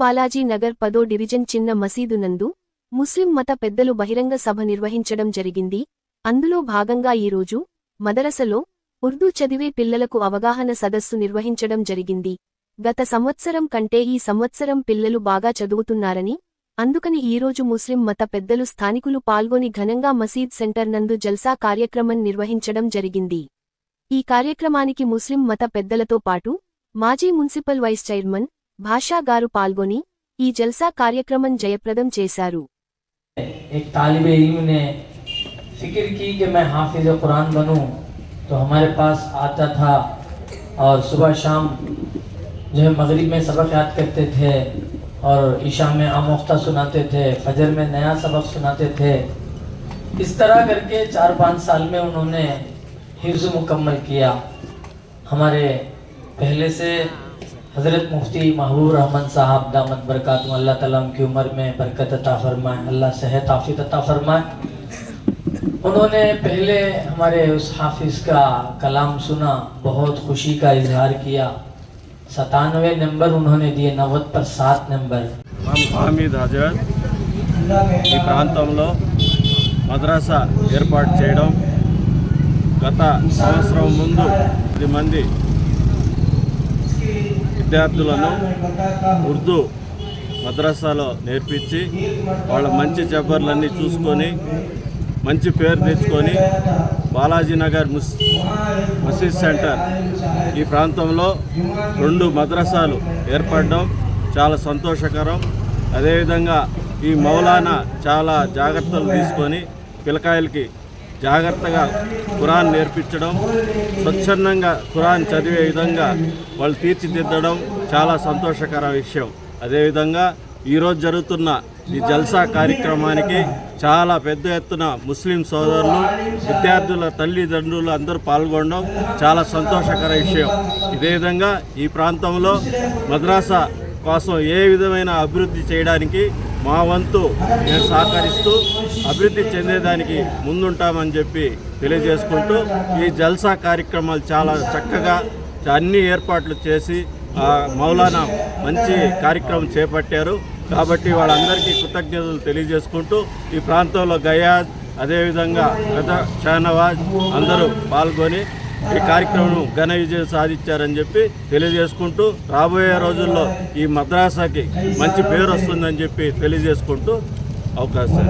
బాలాజీ నగర్ పదో డివిజన్ చిన్న మసీదు నందు ముస్లిం మత పెద్దలు బహిరంగ సభ నిర్వహించడం జరిగింది. అందులో భాగంగా ఈరోజు మదరసలో ఉర్దూ చదివే పిల్లలకు అవగాహన సదస్సు నిర్వహించడం జరిగింది. గత సంవత్సరం కంటే ఈ సంవత్సరం పిల్లలు బాగా చదువుతున్నారని అందుకని ఈరోజు ముస్లిం మత పెద్దలు స్థానికులు పాల్గొని ఘనంగా మసీద్ సెంటర్ నందు జల్సా కార్యక్రమం నిర్వహించడం జరిగింది. ఈ కార్యక్రమానికి ముస్లిం మత పెద్దలతో పాటు మాజీ మున్సిపల్ వైస్ చైర్మన్ భాషా గారు పాల్గొని ఈ జల్సా కార్యక్రమం జయప్రదం చేశారు एक तालिब इल्म ने फिक्र की कि मैं हाफिज कुरान बनूं तो हमारे पास आता था और सुबह शाम जो है मगरिब में सबक याद करते थे और ईशा में आमोख्ता सुनाते थे फजर में नया सबक सुनाते थे इस तरह करके चार पाँच साल में उन्होंने हिफ्ज़ मुकम्मल किया हमारे पहले से हज़रत मुफ्ती महबूब रहमान साहब दामद बरकत अल्लाह ताला उनकी उम्र में बरकत अता फरमाए अल्लाह सेहत आफियत अता फरमाए उन्होंने पहले हमारे उस हाफिज का कलाम सुना बहुत खुशी का इजहार किया सतानवे नंबर उन्होंने दिए नवद पर सात नंबर మనం హామీద్ హజరత్ ఈ ప్రాంతంలో మద్రాసా ఏర్పాటు చేయడం గత సంవత్సరం ముందు పది మంది విద్యార్థులను ఉర్దూ మద్రసాలో నేర్పించి వాళ్ళ మంచి జబ్బర్లన్నీ చూసుకొని మంచి పేరు తెచ్చుకొని బాలాజీనగర్ ముస్ మసీద్ సెంటర్ ఈ ప్రాంతంలో రెండు మద్రసాలు ఏర్పడడం చాలా సంతోషకరం. అదేవిధంగా ఈ మౌలానా చాలా జాగ్రత్తలు తీసుకొని పిల్లకాయలకి జాగ్రత్తగా ఖురాన్ నేర్పించడం స్వచ్ఛందంగా ఖురాన్ చదివే విధంగా వాళ్ళు తీర్చిదిద్దడం చాలా సంతోషకర విషయం. అదేవిధంగా ఈరోజు జరుగుతున్న ఈ జల్సా కార్యక్రమానికి చాలా పెద్ద ఎత్తున ముస్లిం సోదరులు విద్యార్థుల తల్లిదండ్రులు అందరూ పాల్గొనడం చాలా సంతోషకర విషయం. ఇదే విధంగా ఈ ప్రాంతంలో మద్రాసా కోసం ఏ విధమైన అభివృద్ధి చేయడానికి మా వంతు మేము సహకరిస్తూ అభివృద్ధి చెందేదానికి ముందుంటామని చెప్పి తెలియజేసుకుంటూ ఈ జల్సా కార్యక్రమాలు చాలా చక్కగా అన్ని ఏర్పాట్లు చేసి ఆ, మౌలానా మంచి కార్యక్రమం చేపట్టారు. కాబట్టి వాళ్ళందరికీ కృతజ్ఞతలు తెలియజేసుకుంటూ ఈ ప్రాంతంలో గయాజ్ అదేవిధంగా గత షానవాజ్ అందరూ పాల్గొని ఈ కార్యక్రమం ఘన విజయం సాధించారని చెప్పి తెలియజేసుకుంటూ రాబోయే రోజుల్లో ఈ మద్రాసాకి మంచి పేరు వస్తుందని చెప్పి తెలియజేసుకుంటూ అవకాశం.